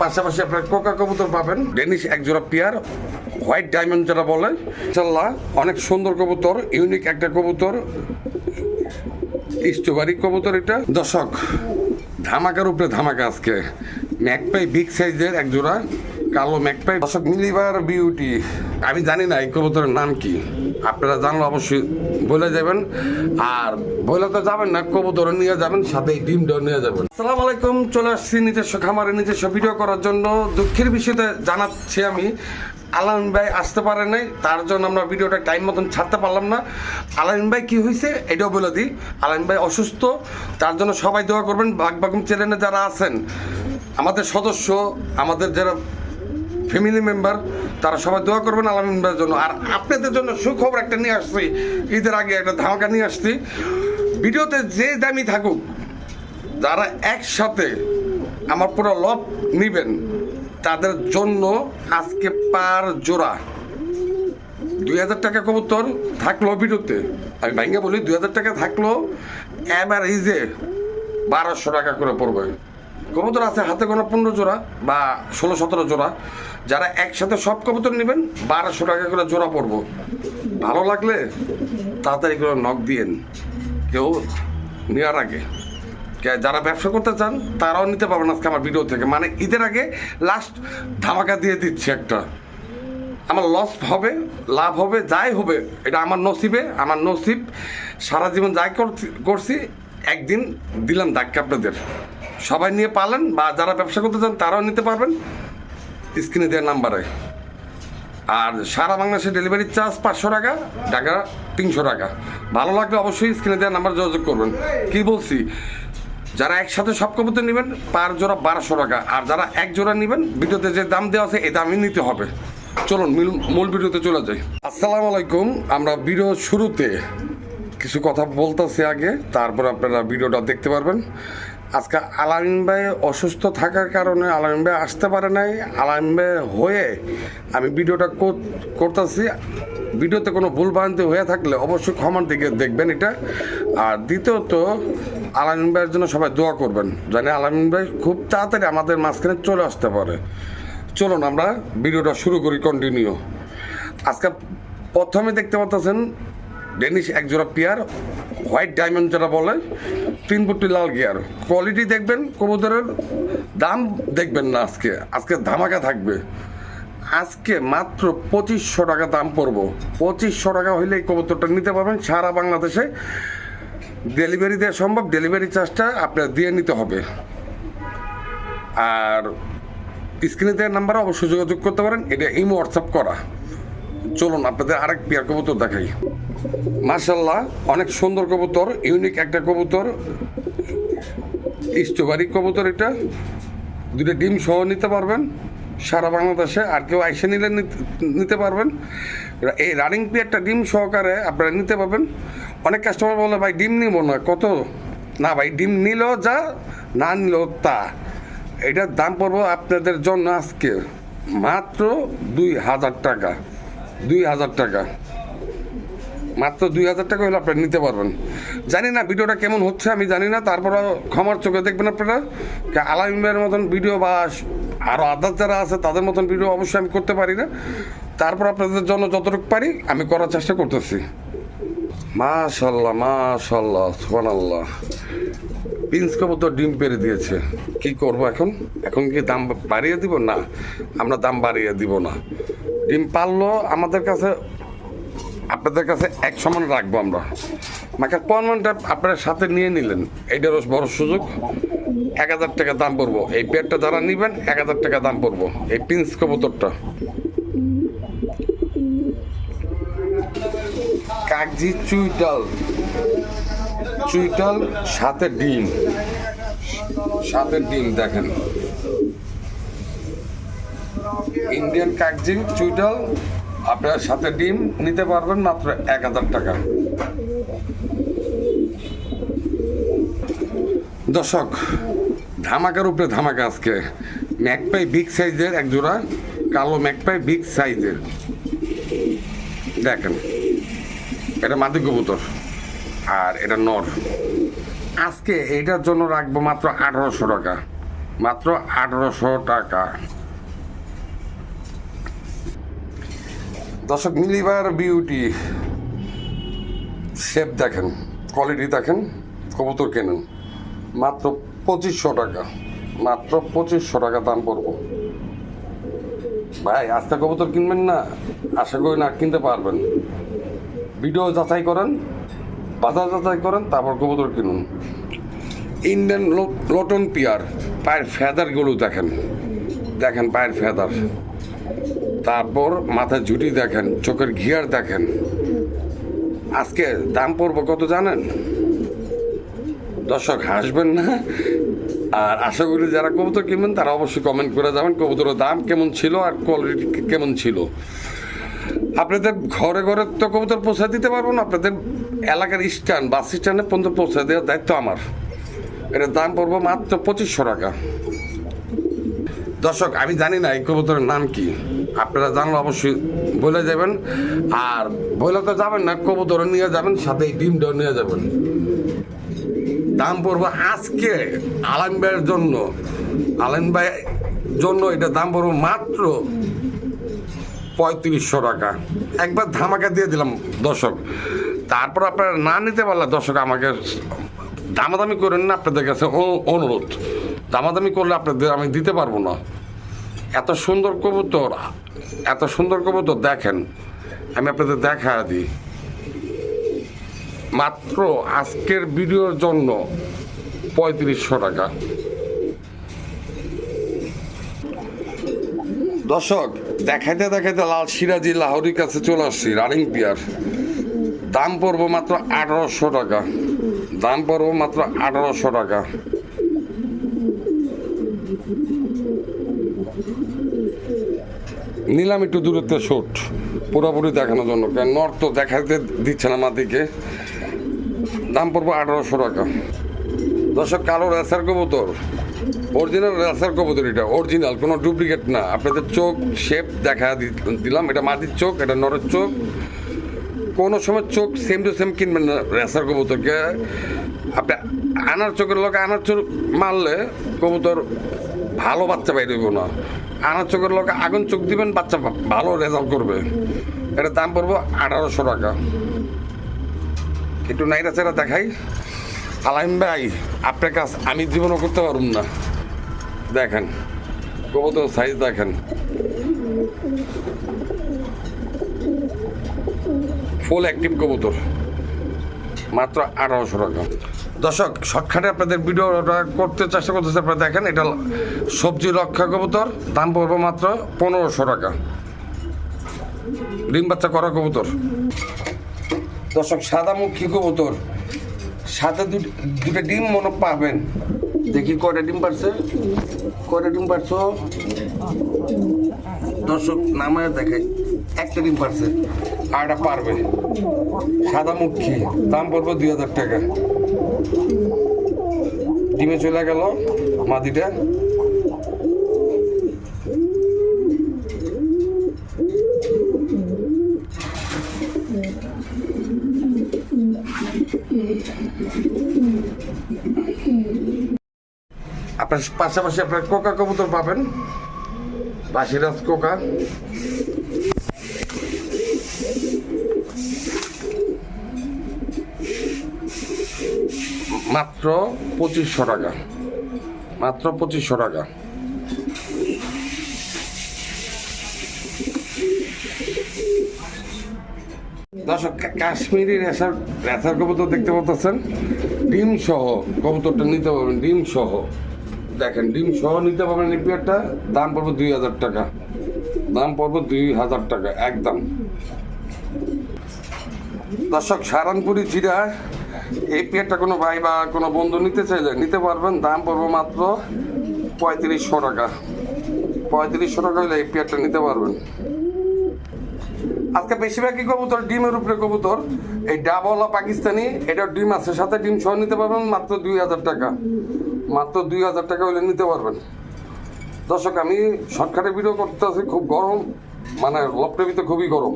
পাশাপাশি আপনার কোকা কবুতর পাবেন। ডেনিশ এক জোড়া পেয়ার হোয়াইট ডায়মন্ড যেটা বলে চাল্লা অনেক সুন্দর কবুতর ইউনিক একটা কবুতর স্ট্রবেরি কবুতর এটা। দশক ধামাকার উপরে ধামাকা আজকে। ম্যাকপাই বিগ সাইজের এক জোড়া কালো ম্যাকপাই দর্শক মিলিবার বিউটি আমি জানি না এই কবুতরের নাম কি। আপনারা জানলে অবশ্যই বলে যাবেন। আর বলে তো যাবেন না, কবুতর নিয়ে যাবেন, সাথে ডিমটাও নিয়ে যাবেন। সালাম আলাইকুম, চলে আসছি নিজস্ব খামারে, নিজস্ব ভিডিও করার জন্য। দুঃখের বিষয়তে জানাচ্ছি আমি। আলামিন ভাই আসতে পারে নাই, তার জন্য আমরা ভিডিওটা টাইম মতন ছাড়তে পারলাম না। আলামিন ভাই, কি হয়েছে? এটাও বলে দিই। আলামিন ভাই অসুস্থ, তার জন্য সবাই দোয়া করবেন। বাগবাগুম চ্যানেলে যারা আছেন, আমাদের সদস্য, আমাদের যারা ফ্যামিলি মেম্বার তারা সবাই দোয়া করবেন আলামিন ভাইয়ের জন্য। আর আপনাদের জন্য সুখবর একটা নিয়ে আসছি। ঈদের আগে একটা ধামাকা নিয়ে আসছি। ভিডিওতে যে দামি থাকুক, যারা একসাথে আমার পুরো লব নিবেন, তাদের জন্য আজকে পার জোড়া দুই হাজার টাকা কবুতর থাকল ভিডিওতে। আমি ভাঙ্গে বলি, দুই হাজার টাকা থাকল ইজে বারোশো টাকা করে পড়বে। কবুতর আছে হাতে কোনো পনেরো জোড়া বা ষোলো, সতেরো জোড়া। যারা একসাথে সব কবুতর নেবেন, বারোশো টাকা করে জোড়া পড়ব। ভালো লাগলে তাড়াতাড়ি করে নখ দিয়েন। কেউ নেওয়ার আগে। যারা ব্যবসা করতে চান, তারাও নিতে পারবেন আজকে আমার ভিডিও থেকে। মানে ঈদের আগে লাস্ট ধামাকা দিয়ে দিচ্ছি একটা। আমার লস হবে, লাভ হবে, যাই হবে, এটা আমার নসিবে, আমার নসিব। সারা জীবন যাই করছি- করছি, একদিন দিলাম ধাক্কা আপনাদের। সবাই নিয়ে পালেন বা যারা ব্যবসা করতে চান তারাও নিতে পারবেন। স্ক্রিনে দেওয়ার নাম্বারে। আর সারা বাংলাদেশে ডেলিভারি চার্জ পাঁচশো টাকা টাকা তিনশো টাকা। ভালো লাগলে অবশ্যই স্ক্রিনে দেওয়ার নাম্বার যোগাযোগ করবেন। কি বলছি, যারা একসাথে সব কবুতর নেবেন, পার জোড়া বারোশো টাকা। আর যারা এক জোড়া নেবেন, ভিডিওতে যে দাম দেওয়া আছে এই দামই নিতে হবে। চলুন, মিল- মূল ভিডিওতে চলে যাই। আসসালামু আলাইকুম। আমরা ভিডিও শুরুতে কিছু কথা বলতেছি আগে, তারপর আপনারা ভিডিওটা দেখতে পারবেন। আজকে আলামিন ভাই অসুস্থ থাকার কারণে আলামিন ভাই আসতে পারে নাই। আলামিন ভাই হয়ে আমি ভিডিওটা করতেছি। ভিডিওতে কোনো ভুল ভ্রান্তি হয়ে থাকলে অবশ্যই ক্ষমার দিকে দেখবেন এটা। আর দ্বিতীয়ত, আলামিন ভাইয়ের জন্য সবাই দোয়া করবেন জানি আলামিন ভাই খুব তাড়াতাড়ি আমাদের মাঝখানে চলে আসতে পারে। চলুন আমরা ভিডিওটা শুরু করি কন্টিনিউ। আজকে প্রথমে দেখতে পাচ্ছেন ডেনিশ এক জোড়া পেয়ার হোয়াইট ডায়মন্ড যেটা বলে, তিন ফুটি লাল গিয়ার কোয়ালিটি দেখবেন কবুতরের, দাম দেখবেন না আজকে। আজকে ধামাকা থাকবে। আজকে মাত্র পঁচিশশো টাকা দাম পড়ব। পঁচিশশো টাকা হইলে এই কবুতরটা নিতে পারবেন সারা বাংলাদেশে। ডেলিভারি দেওয়া সম্ভব ডেলিভারি চার্জটা আপনার দিয়ে নিতে হবে। আর স্ক্রিনে দেওয়ার নাম্বারে অবশ্যই যোগাযোগ করতে পারেন, এটা ইমো হোয়াটসঅ্যাপ করা। চলুন আপনাদের আরেক পেয়ার কবুতর দেখাই। মার্শাল্লাহ অনেক সুন্দর কবুতর, ইউনিক একটা কবুতর। স্ট্রবেরি কবুতর এটা। দুটো ডিম সহ নিতে পারবেন। সারা বাংলাদেশে আর কেউ আইসে নিলে নিতে- পারবেন। এই রানিং পেয়ারটা ডিম সহকারে আপনারা নিতে পারবেন। অনেক কাস্টমার বলে, ভাই, ডিম নিব না। কত? না ভাই, ডিম নিলেও যা, না নিলেও তা। এটার দাম পড়ব আপনাদের জন্য আজকে মাত্র দুই হাজার টাকা। দুই হাজার টাকা। মাত্র দুই হাজার টাকা হলে আপনারা নিতে পারবেন। জানি না ভিডিওটা কেমন হচ্ছে, আমি জানি না। তারপরে ক্ষমার চোখে দেখবেন আপনারা। আলামিমের মতন ভিডিও বা আরও আদার যারা আছে, তাদের মতন ভিডিও অবশ্যই আমি করতে পারি না। তারপর আপনাদের জন্য যতটুকু পারি, আমি করার চেষ্টা করতেছি। মাশাল্লাহ মাশাল্লাহ সুবান আল্লাহ প্রিন্স কবুতর ডিম পেরে দিয়েছে। কি করব এখন? এখন কি দাম বাড়িয়ে দিব? না, আমরা দাম বাড়িয়ে দিব না। ডিম পারল, আমাদের কাছে, আপনাদের কাছে এক সমান রাখব আমরা। মাকে পয়েন্টটা আপনার সাথে নিয়ে নিলেন। এইটারও বড় সুযোগ। এক হাজার টাকা দাম পড়ব। এই পেয়ারটা যারা নেবেন, এক হাজার টাকা দাম পড়ব। এই প্রিন্স কবুতরটা। কাগজি চুইটাল। চুইটাল, সাথে ডিম। সাথে ডিম দেখেন। ইন্ডিয়ান কাগজি চুইটাল আপনার সাথে ডিম নিতে পারবেন মাত্র এক হাজার টাকা। দর্শক, ধামাকার উপরে ধামাকা আজকে। ম্যাকপাই বিগ সাইজের এক জোড়া, কালো ম্যাকপাই বিগ সাইজের। দেখেন, এটা মাদি কবুতর আর এটা নর। আজকে এইটার জন্য রাখব মাত্র আঠারোশো টাকা। মাত্র আঠারোশো টাকা। দর্শক মিলিবার বিউটি শেপ দেখেন কোয়ালিটি দেখেন, কবুতর কেনেন। মাত্র পঁচিশশো টাকা, মাত্র পঁচিশশো টাকা দাম পড়ব। ভাই, আজকে কবুতর কিনবেন না? আশা করি না, কিনতে পারবেন। ভিডিও যাচাই করেন, বাজার যাচাই করেন, তারপর কবুতর কিনুন। ইন্ডিয়ান লটন পিয়ার পায়ের ফেদারগুলো দেখেন। দেখেন পায়ের ফেদার তারপর মাথায় ঝুটি দেখেন, চোখের ঘিয়ার দেখেন। আজকে দাম পড়ব কত জানেন? দর্শক হাসবেন না। আর আশা করি যারা কবুতর কিনবেন, তারা অবশ্যই কমেন্ট করে যাবেন, কবুতরের দাম কেমন ছিল আর কোয়ালিটি কেমন ছিল। আপনাদের ঘরে ঘরে তো কবুতর পৌঁছে দিতে পারব না, আপনাদের এলাকার স্ট্যান্ড, বাস স্ট্যান্ডে পর্যন্ত পৌঁছে দেওয়ার দায়িত্ব আমার। এটার দাম পড়ব মাত্র পঁচিশশো টাকা। দর্শক, আমি জানি না এই কবুতরের নাম কি। আপনারা জানলে অবশ্যই বলে যাবেন। আর বলে তো যাবেন না কবুতর নিয়ে যাবেন সাথে এই ডিমটাও নিয়ে যাবেন। দাম পড়ব আজকে আলাম ভাইয়ের জন্য। আলাম ভাইয়ের জন্য এটা দাম পড়ব মাত্র পঁয়ত্রিশশো টাকা। একবার ধামাকা দিয়ে দিলাম দর্শক। তারপর আপনারা না নিতে পারলে দর্শক আমাকে দামাদামি করেন না, আপনাদের কাছে অনুরোধ। দামাদামি করলে আপনাদের আমি দিতে পারব না। এত সুন্দর কবুতর এত সুন্দর করব তো দেখেন, আমি আপনাদের দেখা দিই। মাত্র আজকের ভিডিওর জন্য পঁয়ত্রিশশো টাকা। দর্শক, দেখাইতে দেখাইতে লাল সিরাজি লাহোরির কাছে চলে আসছি, রানিং পিয়ার। দাম পড়ব মাত্র আঠারোশো টাকা। দাম পড়ব মাত্র আঠারোশো টাকা। নিলাম একটু দূরত্বে শুট পুরোপুরি দেখানোর জন্য। কারণ নর্থ তো দেখাতে দিচ্ছে না মাদিকে দাম পড়ব আঠারোশো টাকা। দর্শক, কালো রেসার কবুতর। অরিজিনাল রেসার কবুতর এটা। অরিজিনাল কোনো ডুপ্লিকেট না। আপনাদের চোখ শেপ দেখা দিলাম। এটা মাটির চোখ, এটা নরের চোখ। কোনো সময় চোখ সেম টু সেম কিনবেন না রেসার কবুতরকে। আপনি আনার চোখের লোক আনার চোখ মারলে কবুতর ভালো বাচ্চা বাইর না। আনার চোখের লোক আগুন চোখ দিবেন, বাচ্চা ভালো রেজাল্ট করবে। এটার দাম পড়ব আঠারোশো টাকা। একটু নাইরা চেরা দেখাই। আলাইম ভাই, আপনার কাজ আমি জীবনও করতে পারুম না। দেখেন, কবুতর সাইজ দেখেন। ফুল অ্যাক্টিভ কবুতর। মাত্র আঠারোশো টাকা। দর্শক, শর্টকাটে আপনাদের ভিডিওটা করতে চেষ্টা করতেছে, আপনারা দেখেন, এটা সবজি রক্ষা কবুতর, দাম পড়বে মাত্র পনেরোশো টাকা। ডিম বাচ্চা করা কবুতর। দর্শক সাদা মুখী কবুতর, সাথে দুটো ডিম মনে পাবেন। দেখি কয়টা ডিম পারছে? কয়টা ডিম পারছ? দর্শক, নামায় দেখে একটা ডিম পারছে একটা পারবে সাদা মুখী দাম পড়বে দুই হাজার টাকা। ডিমে চলে গেল মাদিটা আপনার পাশাপাশি আপনার কোকা কবুতর পাবেন বাসিরাজ কোকা। মাত্র পঁচিশশো টাকা। মাত্র পঁচিশশো টাকা। দর্শক কাশ্মীরি রেশার রেশার কবুতর দেখতে পাচ্ছেন? ডিম সহ কবুতরটা নিতে পারবেন, ডিম সহ। দেখেন, ডিম সহ নিতে পারবেন এই পেয়ারটা। দাম পড়বে দুই হাজার টাকা। দাম পড়বে দুই হাজার টাকা, একদম। দর্শক, সারানপুরি জিরা এই পেয়ারটা কোনো ভাই বা কোনো বন্ধু নিতে চাইলে নিতে পারবেন। দাম পড়বে মাত্র পঁয়ত্রিশশো টাকা। পঁয়ত্রিশশো টাকা হলে এই পেয়ারটা নিতে পারবেন। আজকে বেশিরভাগই কবুতর, ডিমের উপরে কবুতর। এই ডাবলা পাকিস্তানি এটা ডিম আছে, সাথে ডিম সহ নিতে পারবেন মাত্র দুই হাজার টাকা। মাত্র দুই হাজার টাকা হলে নিতে পারবেন। দর্শক, আমি শর্টকাটে ভিডিও করতে আছি খুব গরম মানে লপটের ভিতরে খুবই গরম।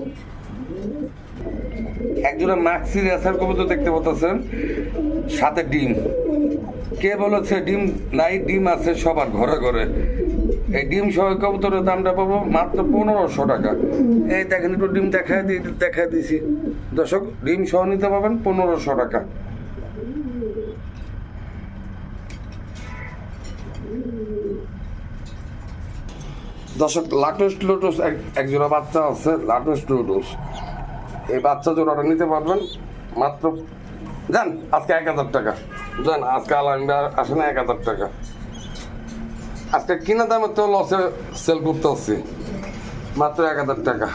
একজনের মাক্সি রেসার কবুতর দেখতে পাচ্ছেন সাথে ডিম। কে বলেছে ডিম নাই, ডিম আছে সবার ঘরে ঘরে। এই ডিম সহ কবুতরের দামটা পাবো মাত্র পনেরোশো টাকা। এই দেখেন, একটু ডিম দেখায় দিই দেখায় দিছি। দর্শক, ডিম সহ নিতে পারবেন পনেরোশো টাকা। দর্শক, লাটোস লোটোস এক এক জোড়া বাচ্চা আছে, লাটোস লোটোস। এই বাচ্চা জোড়াটা নিতে পারবেন মাত্র, যান, আজকে এক হাজার টাকা। যান, আজকে আলহামদুলিল্লাহ আসে না এক হাজার টাকা। আজকে কিনা দামে তো লসে সেল করতে হচ্ছে। মাত্র এক হাজার টাকা।